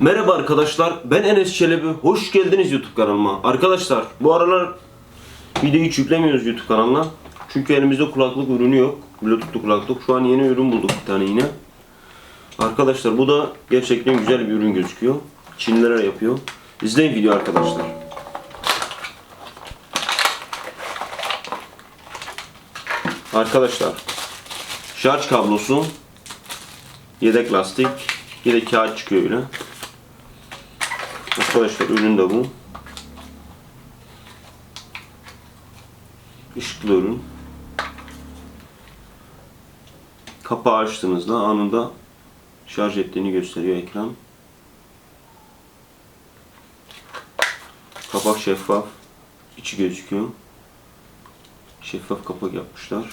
Merhaba arkadaşlar, ben Enes Çelebi. Hoş geldiniz YouTube kanalıma. Arkadaşlar, bu aralar video hiç yüklemiyoruz YouTube kanalına. Çünkü elimizde kulaklık ürünü yok. Bluetooth'lu kulaklık. Şu an yeni ürün bulduk bir tane yine. Arkadaşlar bu da gerçekten güzel bir ürün gözüküyor. Çinliler yapıyor. İzleyin video arkadaşlar. Arkadaşlar, şarj kablosu, yedek lastik, yedek kağıt çıkıyor öyle. Arkadaşlar ürün de bu. Işıklı ürün. Kapağı açtığınızda anında şarj ettiğini gösteriyor ekran. Kapak şeffaf. içi gözüküyor. Şeffaf kapak yapmışlar.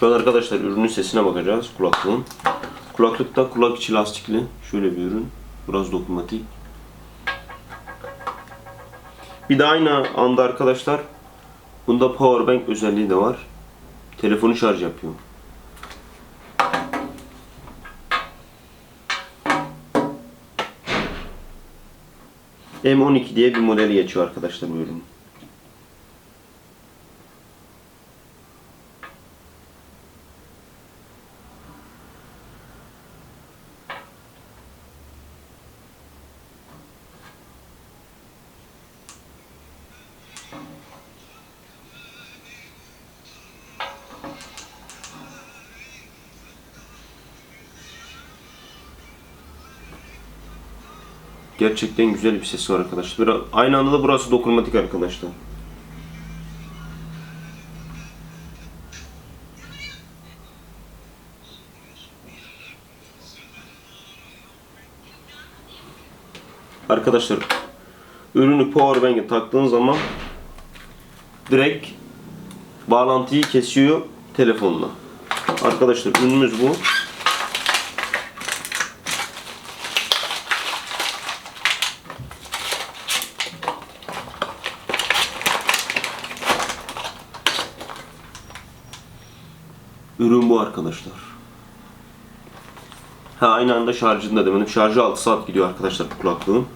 Şu an arkadaşlar ürünün sesine bakacağız kulaklığın. Kulaklıkta kulak içi lastikli. Şöyle bir ürün. Biraz dokunmatik. Bir de aynı anda arkadaşlar bunda power bank özelliği de var. Telefonu şarj yapıyor. M12 diye bir modeli geçiyor arkadaşlar bu ürün. Gerçekten güzel bir sesi var arkadaşlar. Aynı anda da burası dokunmatik arkadaşlar. Arkadaşlar ürünü powerbank'e taktığın zaman direkt bağlantıyı kesiyor telefonla. Arkadaşlar ürünümüz bu. Ürün bu arkadaşlar. Ha aynı anda şarjında demedim. Şarjı 6 saat gidiyor arkadaşlar kulaklığın.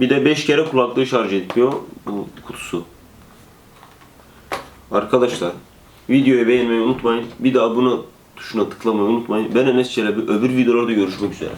Bir de 5 kere kulaklığı şarj ediyor bu kutusu. Arkadaşlar videoyu beğenmeyi unutmayın. Bir de abone tuşuna tıklamayı unutmayın. Ben Enes Çelebi. Öbür videolarda görüşmek üzere.